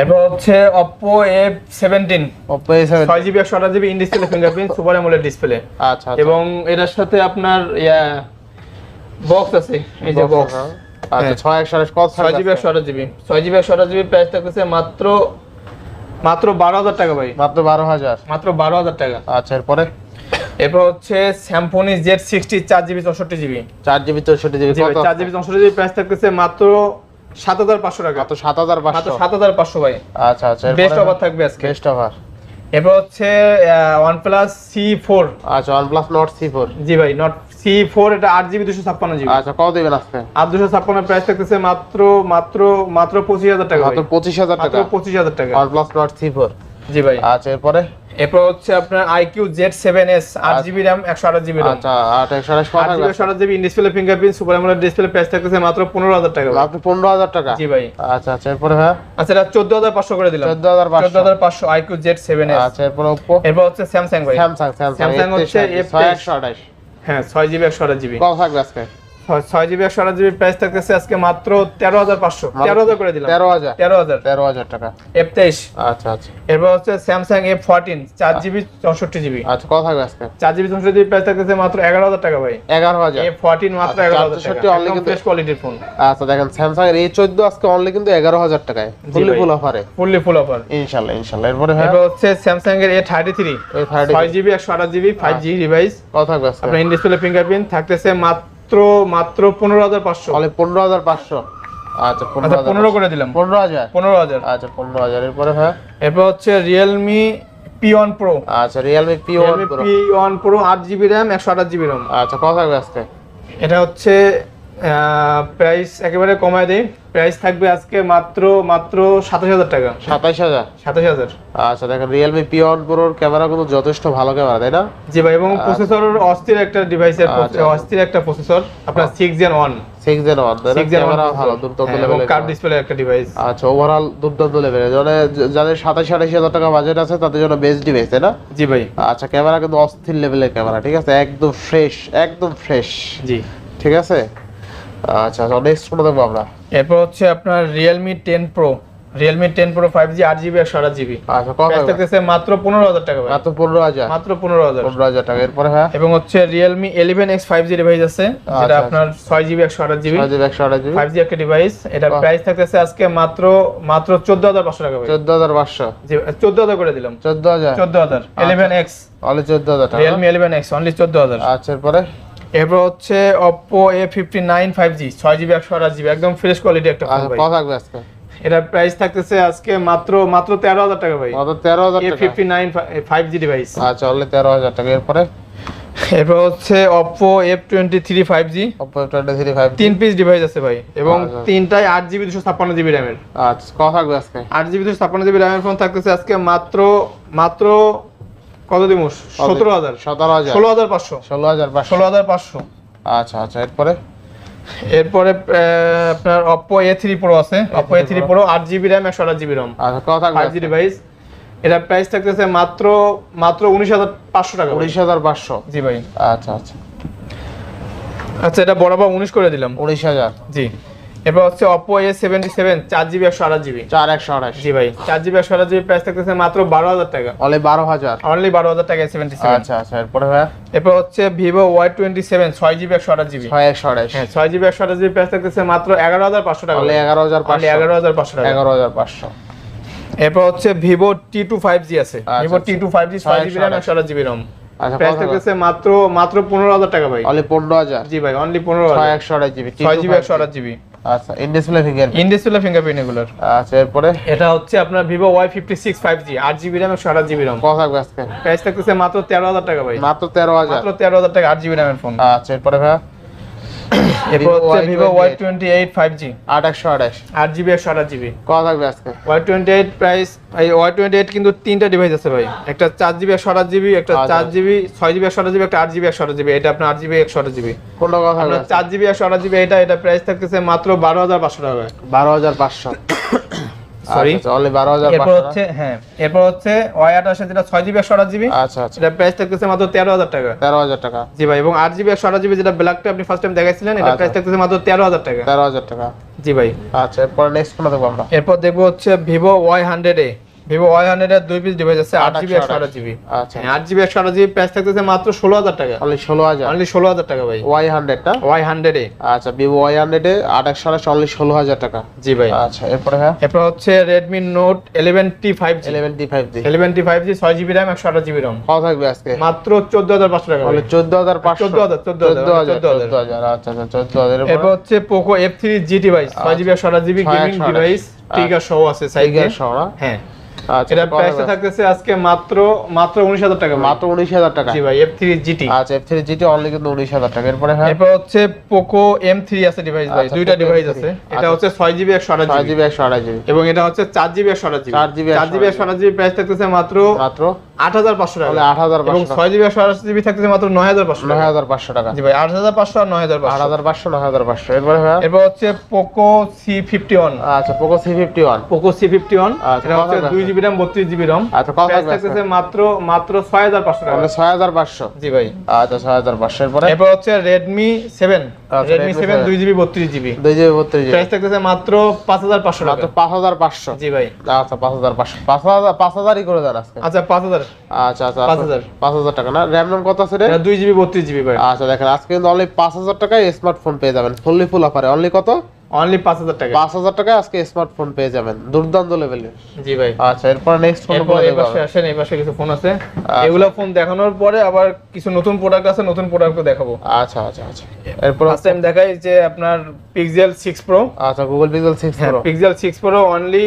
এরপর হচ্ছে Oppo F seventeen Oppo A seven ছয় জিবি একশো আঠাশ GB in display fingerprint super AMOLED display আচ্ছা আচ্ছা। এবং এটার সাথে আপনার বক্স আছে। এই যে বক্স আচ্ছা হ্যাঁ। ছয় একশো আঠাশ কত ছয় জিবি একশো আঠাশ জিবি। ছয় জিবি একশো আঠাশ জিবি প্রাইস থাকতেছে মাত্র মাত্র বারো হাজার টাকা ভাই। মাত্র বারো হাজার। মাত্র বারো হাজার টাকা। আচ্ছা এরপরে? এরপর হচ্ছে স্যামফোনি জেড সিক্সটি চার জিবি চৌষট্টি জিবি। চার জিবি চৌষট্টি জিবি চার জিবি চৌষট্টি জিবি প্রাইস থাকতেছে মাত্র সাত হাজার পাঁচশো টাকা। মাত্র সাত হাজার পাঁচশো। সাত হাজার পাঁচশো ভাই। আচ্ছা আচ্ছা বেস্ট অফার থাকবে আজকে। বেস্ট অফার এরপর হচ্ছে ওয়ান প্লাস সি ফোর আচ্ছা ওয়ানপ্লাস নট সি ফোর জি ভাই নট সি এটা আট জিবি দুশো ছাপ্পান্ন জিবি। আচ্ছা কত দিবেন আজকে? আট দুশো ছাপ্পান্ন প্রাইস থাকতেছে মাত্র মাত্র মাত্র পঁচিশ হাজার টাকা মাত্র পঁচিশ হাজার মাত্র টাকা? পঁচিশ হাজার টাকা। ওয়ানপ্লাস নট সি ফোর জি ভাই। আচ্ছা এরপরে? এরপর হচ্ছে আপনার জিবি র্যাম একশো আঠাশ জিবি র্যাম আচ্ছা আট একশো আঠাশ আট জিবি একশো আঠাশ GB in display fingerprint super AMOLED display price থাকতেছে মাত্র পনেরো হাজার টাকা মাত্র পনেরো হাজার টাকা? জি ভাই। আচ্ছা আচ্ছা এরপরে হ্যাঁ আচ্ছা এটা চোদ্দ হাজার পাঁচশো করে দিলাম। চোদ্দ হাজার চোদ্দ পাঁচশো আইকিউ জেড সেভেন আচ্ছা এরপরে ওপ্পো এরপর হচ্ছে স্যামসাং ভাই। স্যামসাং Samsung হচ্ছে F23 ছয় একশো আঠাশ। হ্যাঁ ছয় জিবি একশো আঠাশ জিবি। কত থাকবে ছয়- জিবি একশো আঠাশ জিবি প্রাইস থাকতেছে আজকে মাত্র তেরো হাজার পাঁচশো। তেরো হাজার করে দিলাম। তেরো হাজার। তেরো হাজার। তেরো হাজার টাকা। এফ তেইশ। আচ্ছা আচ্ছা। এরপর হচ্ছে স্যামসাং এফ ফোরটিন চার জিবি চৌষট্টি জিবি আচ্ছা কত থাকবে আজকে? চার জিবি চৌষট্টি জিবি প্রাইস থাকতেছে মাত্র এগারো হাজার টাকা ভাই। এগারো হাজার। এফ ফোরটিন মাত্র আচ্ছা, এগারো হাজার টাকা। 464 কিন্তু- ফ্রেশ কোয়ালিটির ফোন আচ্ছা দেখেন স্যামসাং এর এই চোদ্দ আজকে অনলি কিন্তু এগারো হাজার টাকায়। ফুললি ফুল অফারে ফুললি ফুল অফার ইনশাল্লাহ ইনশাল্লাহ। এরপরে এরপর হচ্ছে স্যামসাং এর এ থার্টি থ্রি ছয় জিবি একশো আঠাশ জিবি ফাইভ জি ডিভাইস কত থাকবে আপনার ইন ডিসপ্লে ফিঙ্গারপ্রিন্ট থাকতেছে মাত্র মাত্র পনেরো হাজার পাঁচশো। তাহলে পনেরো হাজার পাঁচশো। আচ্ছা পনেরো আচ্ছা পনেরো করে দিলাম। পনেরো হাজার? পনেরো হাজার। আচ্ছা পনেরো হাজার। এরপরে হ্যাঁ এরপর হচ্ছে রিয়েলমি পি ওয়ান প্রো আচ্ছা Realme P one P one Pro আট জিবি র্যাম একশো আঠাশ জিবি র্যাম। আচ্ছা কত থাকবে আজকে? এটা হচ্ছে প্রাইস একেবারে কমায় দেয় প্রাইস থাকবে আজকে মাত্র মাত্র সাতাশ হাজার টাকা। সাতাইশ হাজার? সাতাশ হাজার। আচ্ছা দেখেন রিয়েলমি পি ওয়ান প্রোর ক্যামেরা কিন্তু যথেষ্ট ভালো ক্যামেরা তাই না? জি ভাই এবং প্রসেসর অস্থির একটা ডিভাইসের আচ্ছা। অস্থির একটা প্রসেসর আপনার six Gen one six Gen one camera ভালো দুর্দান্ত এবং লেভেলের কার্ভ ডিসপ্লে একটা ডিভাইস আচ্ছা ওভারঅল দুর্দান্ত লেভেলের মানে যাদের সাতাশ আঠাশ হাজার টাকা বাজেট আছে তাদের জন্য বেস্ট ডিভাইস তাই না? জি ভাই। আচ্ছা ক্যামেরা কিন্তু অস্থির লেভেলের ক্যামেরা ঠিক আছে? একদম ফ্রেশ একদম ফ্রেশ জি। ঠিক আছে? আচ্ছা আচ্ছা নেক্সট কোনটা দেখব আমরা। এরপর হচ্ছে আপনার Realme ten Pro Realme ten Pro five G আট জিবি একশো আঠাশ জিবি আচ্ছা কত? থাকতেছে মাত্র পনেরো হাজার টাকা মাত্র পনেরো হাজার? মাত্র পনেরো হাজার। পনেরো হাজার টাকা। এরপরে হ্যাঁ? এবং হচ্ছে Realme eleven X five G device আছে যেটা আচ্ছা, আপনার ছয় জিবি একশো আঠাশ জিবি একশো আঠাশ জিবি ফাইভ জি একটা ডিভাইস এটা প্রাইস থাকতেছে আজকে মাত্র মাত্র চোদ্দ হাজার পাঁচশো টাকা চোদ্দ হাজার পাঁচশো। চোদ্দ হাজার করে দিলাম। চোদ্দ হাজার? চোদ্দ হাজার। ইলেভেন এক্স অনলি চোদ্দ হাজার টাকা রিয়েলমি ইলেভেন এক্স অনলি চোদ্দ হাজার। আচ্ছা এরপরে? এরপর হচ্ছে ছয় জিবি একশো আঠাশ জিবি একদম ফ্রেশ কোয়ালিটি একটা ফোন আচ্ছা ভাই। থাকবে আজকে। এটা প্রাইস থাকতেছে আজকে মাত্র মাত্র তেরো হাজার টাকা ভাই। মাত্র তেরো হাজার এ টাকা fifty nine five G device আচ্ছা অনলি তেরো হাজার টাকা। এরপরে? এরপর হচ্ছে Oppo F twenty three five G Oppo twenty three five তিন পিস ডিভাইস আছে ভাই এবং আচ্ছা। জিবি দুশো ছাপ্পান্ন জিবি র্যামের আচ্ছা কত থাকবে আজকে। আট জিবি দুশো ছাপ্পান্ন জিবি র্যামের ফোন থাকতেছে আজকে মাত্র মাত্র কত দিব? সতেরো হাজার। সতেরো হাজার। ষোলো হাজার পাঁচশো। ষোলো হাজার ষোলো হাজার পাঁচশো। আচ্ছা আচ্ছা এরপরে? এরপরে আপনার অপো এ থ্রি প্রো আছে। অপো এ থ্রি প্রো আট জিবি র্যাম একশো আট জিবি আচ্ছা থাকবে ফাইভ জি ডিভাইস এটা প্রাইস থাকতেছে মাত্র মাত্র উনিশ হাজার পাঁচশো টাকা। উনিশ হাজার পাঁচশো। জি ভাই। আচ্ছা আচ্ছা। আচ্ছা এটা বরাবর উনিশ করে দিলাম। উনিশ হাজার। জি। এরপর হচ্ছে অপো এ সেভেন্টি সেভেন চার জিবি একশো আঠাশ জিবি চার একশো আঠাশ জি ভাই চার জিবি একশো আঠাশ জিবি প্রাইস থাকতেছে মাত্র বারো হাজার টাকা। অনলি বারো হাজার। অনলি বারো হাজার টাকা সেভেন্টি সেভেন আচ্ছা আচ্ছা এরপরে ভাইয়া? এরপর হচ্ছে ভিভো ওয়াই টোয়েন্টি সেভেন ছয় জিবি একশো আঠাশ জিবি ছয় একশো আঠাশ হ্যাঁ ছয় জিবি একশো আঠাশ জিবি প্রাইস থাকতেছে মাত্র এগারো হাজার পাঁচশো টাকা। অনলি এগারো হাজার পাঁচশো। এগারো হাজার পাঁচশো টাকা। এগারো হাজার পাঁচশো। এরপর হচ্ছে Vivo T two five G আছে। Vivo T two five G ছয় জিবি র্যাম 628 একশো আঠাশ জিবি রম আচ্ছা প্রাইস থাকতেছে মাত্র মাত্র টাকা ভাই। অনলি জি ভাই অনলি জিবি ছয় জিবি একশো আঠাশ জিবি। আচ্ছা in display finger in display fingerprint এগুলোর। আচ্ছা এরপরে? এটা হচ্ছে আপনার Vivo Y fifty six five G আট জিবি র্যাম একশো আঠাশ জিবি রম কত থাকবে আজকে? প্রাইস থাকতেছে মাত্র তেরো হাজার টাকা ভাই। মাত্র তেরো হাজার। মাত্র তেরো হাজার টাকা আট জিবি র্যামের ফোন আচ্ছা এরপরে ভাইয়া? এরপর হচ্ছে Vivo Y twenty eight five G আট একশো আঠাশ। আট জিবি একশো আঠাশ জিবি কত থাকবে আজকে? ওয়াই টোয়েন্টি এইট প্রাইস এই ওয়াই টোয়েন্টি এইট কিন্তু তিনটা ডিভাইস আছে ভাই। একটা চার জিবি একশো আঠাশ জিবি একটা আচ্ছা। চার জিবি ছয় জিবি একশো আঠাশ জিবি একটা আট জিবি একশো আঠাশ জিবি এটা আপনার আট জিবি একশো আঠাশ জিবি কোনটা? চার জিবি একশো আঠাশ জিবি এটা এটা প্রাইস থাকতেছে মাত্র বারো হাজার পাঁচশো টাকা। বারো হাজার পাঁচশো। Sorry? অনলি বারো এরপর হচ্ছে হ্যাঁ এরপর হচ্ছে ওয়াই আঠাশে যেটা ছয় জিবি একশো আঠাশ জিবি আচ্ছা আচ্ছা। এটা প্রাইস থাকতেছে মাত্র তেরো হাজার টাকা। তেরো হাজার টাকা। জি ভাই এবং আট জিবি একশো আঠাশ জিবি যেটা ব্ল্যাকটা আপনি ফার্স্ট টাইম দেখাইছিলেন এটা আচ্ছা। প্রাইস থাকতেছে মাত্র তেরো হাজার টাকা। তেরো হাজার টাকা। জি ভাই। আচ্ছা এরপর নেক্সট কোনটা দেখব আমরা? এরপর দেখব হচ্ছে Vivo Y hundred A. Vivo Y hundred দুই পিস ডিভাইস আছে আট জিবি একশো আঠাশ জিবি আচ্ছা। আট জিবি একশো আঠাশ জিবি প্রাইস থাকতেছে মাত্র ষোলো হাজার টাকা। অনলি ষোলো হাজার। অনলি ষোলো হাজার টাকা ভাই। ওয়াই হান্ড্রেডটা ওয়াই হান্ড্রেড আচ্ছা ভিভো ওয়াই হান্ড্রেডে আট একশো আঠাশ অনলি ষোলো হাজার টাকা। জি ভাই। আচ্ছা এরপরে হ্যাঁ? এরপর হচ্ছে Redmi Note eleven T five G eleven T five G eleven T five G ছয় জিবি র্যাম একশো আঠাশ জিবি রম কত থাকবে আজকে? মাত্র চোদ্দ হাজার পাঁচশো টাকা ভাই। চোদ্দ হাজার পাঁচশো। 14,000, 14,000, চোদ্দ হাজার চোদ্দ হাজার আচ্ছা আচ্ছা চোদ্দ হাজার এরপর? হচ্ছে Poco F three G device ছয় জিবি একশো আঠাশ জিবি গেমিং। ডিভাইস টিকার সহ আছে সাইকেল সহ হ্যাঁ। আচ্ছা এটা প্রাইসটা থাকতেছে আজকে মাত্র মাত্র উনিশ হাজার টাকা। মাত্র উনিশ হাজার টাকা। জি ভাই থ্রি আচ্ছা অনলি কিন্তু উনিশ হাজার টাকা। এরপরে হ্যাঁ? এরপর হচ্ছে থ্রি আছে ডিভাইস ভাই আচ্ছা, দুইটা ডিভাইস আছে। এটা আচ্ছা। হচ্ছে ছয় জিবি একশো আঠাশ ছয় জিবি জিবি একশো আঠাশ জিবি এবং এটা হচ্ছে চার জিবি একশো আঠাশ জিবি 4GB চার জিবি একশো আঠাশ জিবি প্রাইস থাকতেছে মাত্র মাত্র আট হাজার পাঁচশো টাকা। আট হাজার পাঁচশো ছয় জিবি একশো আঠাশ জিবি থাকতেছে মাত্র নয় হাজার পাঁচশো নয় টাকা হাজার পাঁচশো টাকা। জি ভাই আট হাজার পাঁচশো আর নয় হাজার আট হাজার পাঁচশো নয় হাজার পাঁচশো। এরপরে এরপর হচ্ছে পোকো সি ফিফটি ওয়ান। আচ্ছা Poco C fifty one. Poco C fifty one আচ্ছা, এটা হচ্ছে দুই জিবি র্যাম বত্রিশ জিবি রম আচ্ছা, কত থাকতেছে মাত্র মাত্র ছয় হাজার পাঁচশো টাকা। ছয় হাজার পাঁচশো। জি ভাই। আচ্ছা ছয় হাজার পাঁচশো। এরপরে? এরপর হচ্ছে রেডমি সেভেন রেডমি সেভেন দুই জিবি বত্রিশ জিবি। দুই জিবি বত্রিশ জিবি। প্রাইস থাকতেছে মাত্র পাঁচ হাজার পাঁচশো টাকা। পাঁচ হাজার পাঁচশো। জি ভাই। আচ্ছা পাঁচ হাজার পাঁচশো। পাঁচ হাজার পাঁচ হাজারই করে দেন আজকে। আচ্ছা পাঁচ হাজার। আচ্ছা আচ্ছা পাঁচ হাজার। পাঁচ হাজার টাকা না? র্যাম কত আছে রে? জিবি বত্রিশ জিবি ভাই আচ্ছা দেখেন আজকে কিন্তু অনলি পাঁচ হাজার টাকায় স্মার্টফোন পেয়ে যাবেন। ফুললি ফুল অফারে অনলি কত? অনলি পাঁচ হাজার টাকা। পাঁচ হাজার টাকায় আজকে স্মার্টফোন পেয়ে যাবেন দুর্দান্ত লেভেলের জি ভাই। আচ্ছা এরপর নেক্সট ফোন এরপর এই পাশে আসেন এই পাশে কিছু ফোন আছে। এগুলো ফোন দেখানোর পরে আবার কিছু নতুন প্রোডাক্ট আছে নতুন প্রোডাক্ট দেখাবো। আচ্ছা আচ্ছা আচ্ছা। এরপর ফার্স্ট টাইম দেখাই যে আপনার পিক্সেল সিক্স প্রো আচ্ছা গুগল পিক্সেল সিক্স হ্যাঁ Pro Pixel six Pro only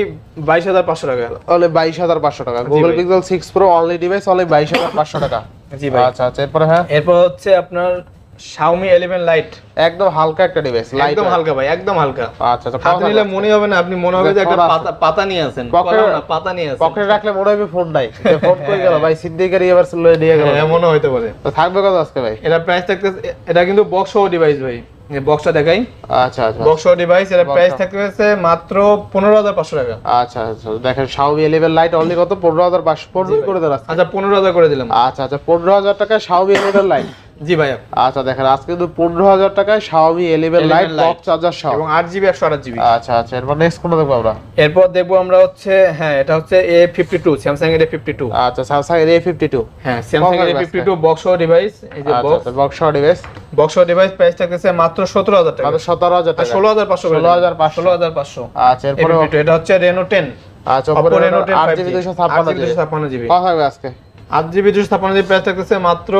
বাইশ হাজার পাঁচশো টাকা। অনলি বাইশ হাজার পাঁচশো টাকা। Google. Pixel six Pro only device only বাইশ হাজার পাঁচশো টাকা। জি ভাই। আচ্ছা আচ্ছা এরপরে হ্যাঁ। এরপর হচ্ছে আপনার Xiaomi 11 লাইট একদম হালকা একটা ডিভাইস লাইট একদম হালকা ভাই একদম হালকা। আচ্ছা আচ্ছা হাতে নিলে মনে হবে না আপনি মনে হবে যে একটা পাতা পাতা নিয়ে আছেন। পকেটে- পাতা নিয়ে আছেন। পকেটে রাখলে মনে হবে ফোন নাই। ফোন কই গেল? ভাই সিদ্দিকারি এবার লয়ে নিয়ে গেল। হ্যাঁ, মনে হইতে পারে। তো থাকবে কত আজকে ভাই? এটা প্রাইস থাকতেছে এটা কিন্তু বক্স সহ ডিভাইস ভাই। এই বক্সটা দেখাই। আচ্ছা আচ্ছা। বক্স সহ ডিভাইস Box প্রাইস। থাকতেছে মাত্র পনেরো হাজার পাঁচশো টাকা। আচ্ছা আচ্ছা দেখেন Xiaomi 11 লাইট অনলি কত? পনেরো হাজার পাঁচশো পনেরো করে দেন আজকে। আচ্ছা পনেরো হাজার করে দিলাম। আচ্ছা আচ্ছা পনেরো হাজার টাকায় Xiaomi 11 লাইট জি ভাইয়া। আচ্ছা দেখেন আজকে কিন্তু পনেরো হাজার টাকায় Xiaomi 11 Lite 11 Lite। Box charger সহ। এবং আট জিবি একশো আঠাশ জিবি আচ্ছা আচ্ছা এরপর নেক্সট কোনটা দেখব আমরা? এরপর দেখব আমরা হচ্ছে হ্যাঁ এটা হচ্ছে এ ফিফটি টু স্যামসাং এর এ ফিফটি টু আচ্ছা Samsung এর A52 হ্যাঁ স্যামসাং এর A fifty two box device এই যে box box device box device price থাকতেছে মাত্র সতেরো হাজার টাকা। মাত্র সতেরো হাজার টাকা। ষোলো হাজার পাঁচশো 16,500 ষোলো হাজার পাঁচশো। আচ্ছা এরপরে এটা হচ্ছে রেনো টেন আচ্ছা উপরে Reno 10 আট জিবি দুশো ছাপ্পান্ন 8GB জিবি 256 জিবি। কত আজকে? আট জিবি দুশো ছাপ্পান্ন জিবি প্রাইস থাকতেছে মাত্র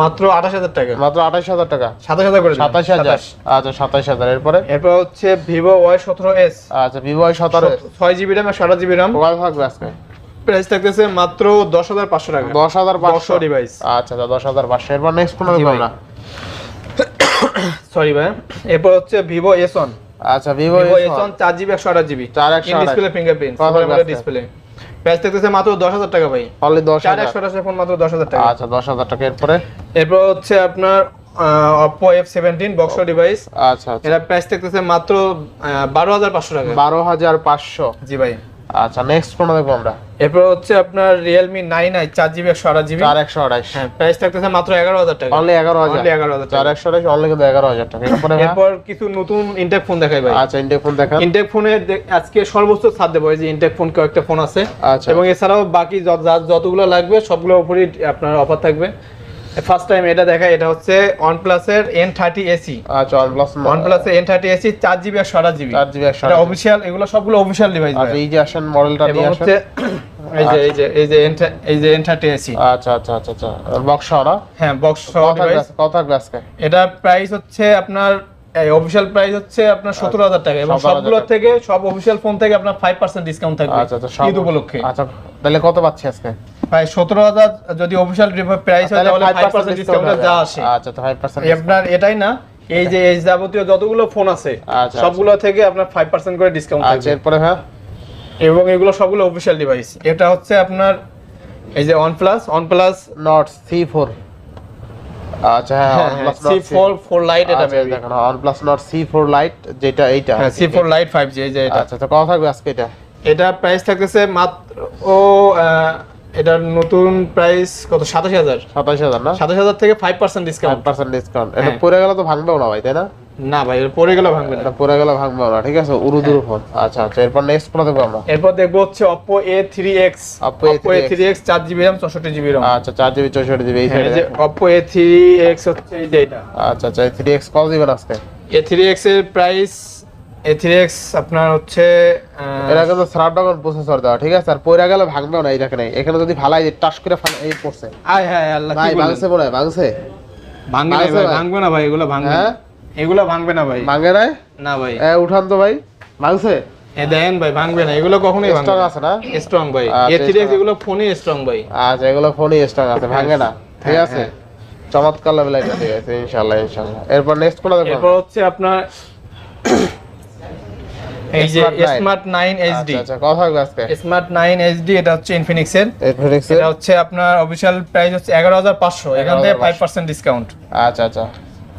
মাত্র আঠাশ হাজার টাকা। মাত্র আঠাশ হাজার টাকা। সাতাশ হাজার করে। সাতাশ হাজার। আচ্ছা সাতাশ হাজার। এরপরে? এরপর হচ্ছে ভিভো ওয়াই সতেরো এস আচ্ছা ভিভো সতেরো ছয় জিবি র্যাম জিবি র্যাম। কত থাকবে আজকে প্রাইস থাকতেছে মাত্র দশ হাজার পাঁচশো টাকা। দশ হাজার পাঁচশো। ডিভাইস আচ্ছা আচ্ছা দশ হাজার পাঁচশো। এরপর নেক্সট দেখব আমরা সরি ভাই। এরপর হচ্ছে ভিভো এস ওয়ান আচ্ছা ভিভো এস ওয়ান চার জিবি একশো আঠাশ জিবি। চার একশো ডিসপ্লে ফিঙ্গারপ্রিন্ট? ডিসপ্লে প্রাইস থাকতেছে মাত্র দশ হাজার টাকা ভাই। অনলি দশ চার একশো আঠাশ ফোন মাত্র দশ হাজার টাকা। আচ্ছা দশ হাজার টাকা এরপরে? এরপর হচ্ছে আপনার Oppo F seventeen box device আচ্ছা আচ্ছা। এটা প্রাইস থাকতেছে মাত্র বারো হাজার পাঁচশো টাকা। বারো হাজার পাঁচশো। জি ভাই। আচ্ছা নেক্সট কোন দেখব আমরা। এরপর হচ্ছে আপনার আঠাশ জিবি চার একশো আঠাশ হ্যাঁ প্রাইস থাকতেছে মাত্র এগারো হাজার টাকা। অনলি এগারো হাজার। Only 11,000 টাকা। চার একশো আঠাশ অনলি কিন্তু এগারো হাজার টাকা। এরপরে এরপর কিছু নতুন ইনটেক ফোন দেখাই ভাই। আচ্ছা ইন্ডিয়া ফোন দেখান। ইনটেক ফোনে আজকে সর্বোচ্চ ছাড় দেবো। এই যে ইনটেক ফোন কয়েকটা ফোন আছে। আচ্ছা। এবং এছাড়াও বাকি যত- যতগুলো লাগবে সবগুলোর উপরই আপনার অফার থাকবে। ফার্স্ট টাইম এটা দেখা এটা হচ্ছে OnePlus এর এন থার্টি এসি আচ্ছা OnePlus OnePlus এর এন থার্টি এসি চার জিবি একশো আঠাশ জিবি। চার এটা আঠাশ। অফিসিয়াল এগুলো সবগুলো অফিসিয়াল ডিভাইস আচ্ছা এই যে আসেন মডেলটা নিয়ে আসেন। হচ্ছে [COUGHS] এই যে এই যে এই যে এই যে এন থার্টি এসি আচ্ছা আচ্ছা আচ্ছা আচ্ছা। বক্স ওরা হ্যাঁ বক্স থাকবে ডিভাইস কত আজকে এটা প্রাইস হচ্ছে আপনার অফিসিয়াল প্রাইস হচ্ছে আপনার সতেরো হাজার টাকা এবং 17,000 সবগুলো থেকে সব অফিসিয়াল ফোন থেকে আপনার ফাইভ পার্সেন্ট ডিসকাউন্ট থাকবে আচ্ছা আচ্ছা ঈদ উপলক্ষে আচ্ছা তাহলে কত পাচ্ছি আজকে? প্রায় সতেরো হাজার যদি অফিসিয়াল প্রাইস হয় তাহলে ডিসকাউন্ট যা আসে। আচ্ছা তো আপনার এটাই না এই যে এই যাবতীয় যতগুলো ফোন আছে আচ্ছা, সবগুলো থেকে আপনার ফাইভ পার্সেন্ট করে ডিসকাউন্ট আচ্ছা এরপরে হ্যাঁ এবং এগুলো সবগুলো অফিসিয়াল ডিভাইস এটা হচ্ছে আপনার এই যে OnePlus OnePlus সি ফোর আচ্ছা হ্যাঁ OnePlus Nord C four four Lite এটা আচ্ছা, maybe। দেখেন OnePlus Nord C4 Lite যেটা এইটা। হ্যাঁ C four Lite five G এই যে এটা। আচ্ছা তো কত থাকবে আজকে এটা? এটা প্রাইস থাকতেছে মাত্র এটার নতুন প্রাইস কত? সাতাশ হাজার। সাতাশ হাজার না? সাতাশ হাজার থেকে five percent discount percent discount এটা হ্যাঁ। পরে গেলে তো ভাঙবেও না ভাই তাই না? না ভাই পড়ে গেলে ভাঙবে না। পরে গেলে ভাঙবে না ঠিক আছে? উরুদুর ফোন আচ্ছা আচ্ছা এরপর নেক্সট কোনটা দেখব আমরা? এরপর দেখব হচ্ছে Oppo A3X Oppo Oppo A3X 4 GB RAM 64 GB RAM আচ্ছা চার জিবি চৌষট্টি জিবি এই হ্যাঁ, এই সাইডে যে Oppo A3X হচ্ছে এই যে এটা। আচ্ছা আচ্ছা থ্রি এক্স কত দিবেন আজকে? A3X এর প্রাইস A3X আপনার হচ্ছে এটা কিন্তু স্ন্যাপড্রাগন প্রসেসর দেওয়া ঠিক আছে? আর পরে গেলে ভাঙবেও না এই দেখেন এখানে যদি ভালাই টাস করে ফালা- এই পড়ছে। আয় হ্যাঁ আল্লাহ ভাই ভাঙছে হয় ভাঙছে। ভাঙবে না ভাই? ভাঙবে না ভাই এগুলো ভাঙবে। না হ্যাঁ? এগুলো ভাঙবে না ভাই। ভাঙে নাই? না ভাই। এ উঠান তো ভাই। ভাঙছে? এ দেন ভাই ভাঙবে না এগুলো কখনোই ভাঙবে স্টক আছে না? স্ট্রং ভাই। আচ্ছা, A3X strong। এগুলো ফোনই স্ট্রং ভাই। আচ্ছা এগুলো ফোনই স্টক আছে ভাঙে না। ঠিক হ্যাঁ, আছে? হ্যাঁ। চমৎকার লেভেল এটা ঠিক আছে ইনশাআল্লাহ ইনশাআল্লাহ। এরপর নেক্সট কোনটা দেখব? এরপর হচ্ছে আপনার এই যে স্মার্ট 9 আচ্ছা HD আচ্ছা কথা হবে আজকে। স্মার্ট 9 HD এটা হচ্ছে ইনফিনিক্স এর। ইনফিনিক্স এটা হচ্ছে আপনার অফিশিয়াল প্রাইস হচ্ছে 11500 এখান থেকে 5% ডিসকাউন্ট আচ্ছা আচ্ছা।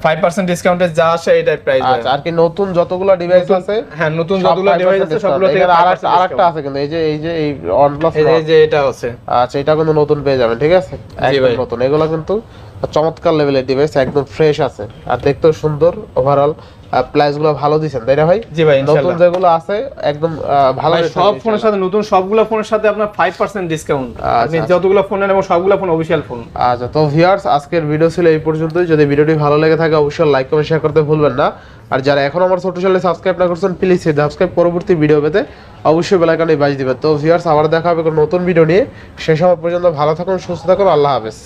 5% ডিসকাউন্টে যা আসে এটাই প্রাইস আচ্ছা আর কি নতুন যতগুলো ডিভাইস আছে? হ্যাঁ নতুন যতগুলো ডিভাইস আছে সবগুলো থেকে এখানে আরেকটা আরেকটা আছে কিন্তু এই যে এই যে এই OnePlus। এই যে এটা আছে। আচ্ছা এটা কিন্তু নতুন পেয়ে যাবেন ঠিক আছে? একদম নতুন। এগুলো কিন্তু চমৎকার লেভেলের ডিভাইস একদম ফ্রেশ আছে। আর দেখতেও সুন্দর ওভারঅল প্রাইসগুলো ভালো দিচ্ছেন তাই না ভাই? জি ভাই নতুন যেগুলো আছে একদম ভালো সব ফোনের সাথে নতুন সবগুলো ফোনের সাথে আপনার 5% ডিসকাউন্ট আপনি আচ্ছা। যতগুলো ফোন নেন এবং সবগুলো ফোন অফিশিয়াল ফোন আচ্ছা তো ভিউয়ার্স আজকের ভিডিও ছিল এই পর্যন্তই। যদি ভিডিওটি ভালো লেগে থাকে অবশ্যই লাইক কমেন্ট শেয়ার করতে ভুলবেন না। আর যারা এখন আমার ছোট চ্যানেলে সাবস্ক্রাইব না করছেন প্লিজ সাবস্ক্রাইব পরবর্তী ভিডিও পেতে অবশ্যই বেল আইকনে বাজ দিবেন। তো ভিউয়ার্স আবার দেখা হবে কোনো নতুন ভিডিও নিয়ে। সেই সময় পর্যন্ত ভালো থাকুন সুস্থ থাকুন আল্লাহ হাফেজ।